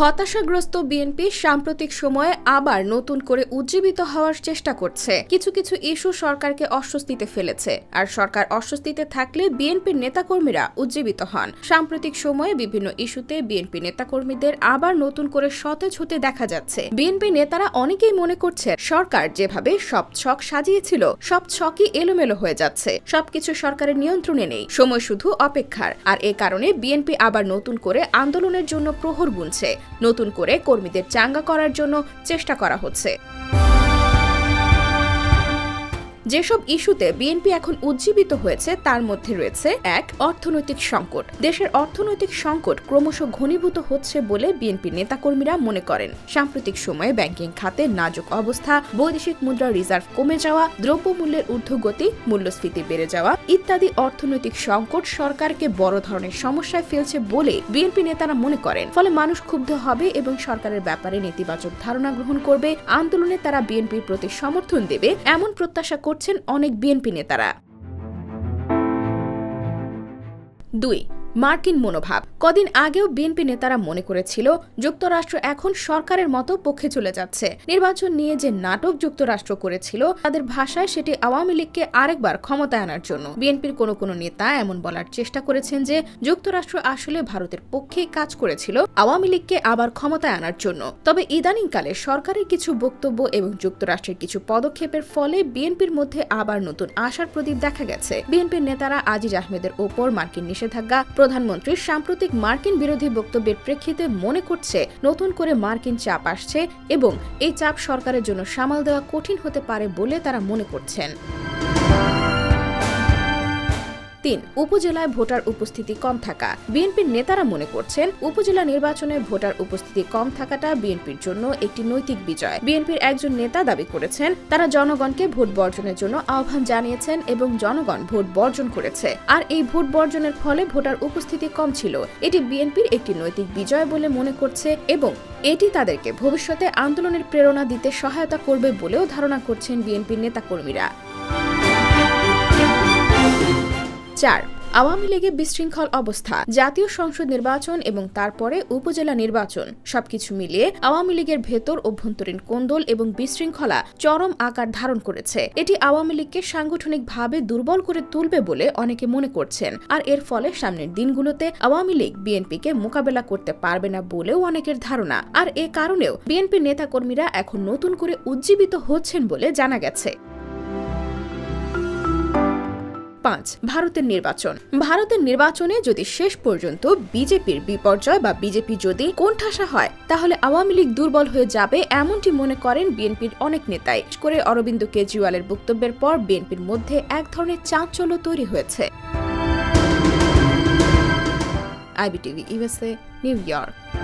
হতাশাগ্রস্ত বিএনপি সাম্প্রতিক সময়ে আবার নতুন করে উজ্জীবিত হওয়ার চেষ্টা করছে। কিছু কিছু ইস্যু সরকারকে অস্বস্তিতে ফেলেছে। আর সরকার অস্বস্তিতে থাকলে বিএনপির নেতাকর্মীরা উজ্জীবিত হন। সাম্প্রতিক সময়ে বিভিন্ন ইস্যুতে বিএনপি নেতাকর্মীদের আবার নতুন করে সতেজ হতে দেখা যাচ্ছে। বিএনপি নেতারা অনেকেই মনে করছে, সরকার যেভাবে সব ছক সাজিয়েছিল, সব ছকই এলোমেলো হয়ে যাচ্ছে। সবকিছু সরকারের নিয়ন্ত্রণে নেই, সময় শুধু অপেক্ষার। আর এ কারণে বিএনপি আবার নতুন করে আন্দোলনের জন্য প্রহর গুনছে নতুন করে কর্মীদের চাঙ্গা করার জন্য চেষ্টা করা হচ্ছে। যেসব ইস্যুতে বিএনপি এখন উজ্জীবিত হয়েছে, তার মধ্যে রয়েছে, এক, অর্থনৈতিক সংকট। দেশের অর্থনৈতিক সংকট ক্রমশ ঘনীভূত হচ্ছে বলে বিএনপি নেতাকর্মীরা মনে করেন। সাম্প্রতিক সময়ে ব্যাংকিং খাতে নাজুক অবস্থা, বৈদেশিক মুদ্রা রিজার্ভ কমে যাওয়া, দ্রব্যমূল্যের ঊর্ধ্বগতি, মূল্যস্ফীতি বেড়ে যাওয়া ইত্যাদি অর্থনৈতিক সংকট সরকারকে বড় ধরনের সমস্যায় ফেলছে বলে বিএনপি নেতারা মনে করেন। ফলে মানুষ ক্ষুব্ধ হবে এবং সরকারের ব্যাপারে নেতিবাচক ধারণা গ্রহণ করবে। আন্দোলনে তারা বিএনপির প্রতি সমর্থন দেবে, এমন প্রত্যাশা করছেন অনেক বিএনপি নেতারা। দুই মার্কিন মনোভাব। কদিন আগেও বিএনপি নেতারা মনে করেছিল, যুক্তরাষ্ট্র এখন সরকারের মতো পক্ষে চলে যাচ্ছে। নির্বাচন নিয়ে যে নাটক যুক্তরাষ্ট্র করেছিল, তাদের ভাষায় সেটি আওয়ামী লীগকে আরেকবার ক্ষমতায় আনার জন্য। বিএনপির কোনো কোনো নেতা এমন বলার চেষ্টা করেছেন যে, যুক্তরাষ্ট্র আসলে ভারতের পক্ষে কাজ করেছিল, আওয়ামী লীগকে আবার ক্ষমতায় আনার জন্য। তবে ইদানিংকালে সরকারের কিছু বক্তব্য এবং যুক্তরাষ্ট্রের কিছু পদক্ষেপের ফলে বিএনপির মধ্যে আবার নতুন আশার প্রদীপ দেখা গেছে। বিএনপির নেতারা আজিজ আহমেদের ওপর মার্কিন নিষেধাজ্ঞা প্রধানমন্ত্রীর সাম্প্রতিক মার্কিন বিরোধী বক্তব্যের প্রেক্ষিতে মনে করছে, নতুন করে মার্কিন চাপ আসছে এবং এই চাপ সরকারের জন্য সামাল দেওয়া কঠিন হতে পারে বলে তারা মনে করছেন। তিন, উপজেলায় ভোটার উপস্থিতি কম থাকা। বিএনপির নেতারা মনে করছেন, উপজেলা নির্বাচনে ভোটার উপস্থিতি কম থাকাটা বিএনপির জন্য একটি নৈতিক বিজয়। বিএনপির একজন নেতা দাবি করেছেন, তারা জনগণকে ভোট বর্জনের জন্য আহ্বান জানিয়েছেন এবং জনগণ ভোট বর্জন করেছে। আর এই ভোট বর্জনের ফলে ভোটার উপস্থিতি কম ছিল। এটি বিএনপির একটি নৈতিক বিজয় বলে মনে করছে এবং এটি তাদেরকে ভবিষ্যতে আন্দোলনের প্রেরণা দিতে সহায়তা করবে বলেও ধারণা করছেন বিএনপির নেতাকর্মীরা। চার, আওয়ামী লীগে বিশৃঙ্খল অবস্থা, জাতীয় সংসদ নির্বাচন এবং তারপরে উপজেলা নির্বাচন। সবকিছু মিলিয়ে আওয়ামী লীগের ভেতর অভ্যন্তরীণ কোন্দল এবং বিশৃঙ্খলা চরম আকার ধারণ করেছে। এটি আওয়ামী লীগকে সাংগঠনিকভাবে দুর্বল করে তুলবে বলে অনেকে মনে করছেন। আর এর ফলে সামনের দিনগুলোতে আওয়ামী লীগ বিএনপিকে মোকাবেলা করতে পারবে না বলেও অনেকের ধারণা। আর এ কারণেও বিএনপির নেতাকর্মীরা এখন নতুন করে উজ্জীবিত হচ্ছেন বলে জানা গেছে। পাঁচ, ভারতের নির্বাচন। ভারতের নির্বাচনে যদি শেষ পর্যন্ত বিজেপির বিপর্যয় বা বিজেপি যদি কোণঠাসা হয়, তাহলে আওয়ামী লীগ দুর্বল হয়ে যাবে এমনটি মনে করেন বিএনপির অনেক নেতাই। করে অরবিন্দ কেজরিওয়ালের বক্তব্যের পর বিএনপির মধ্যে এক ধরনের চাঞ্চল্য তৈরি হয়েছে। IBTV USA New York.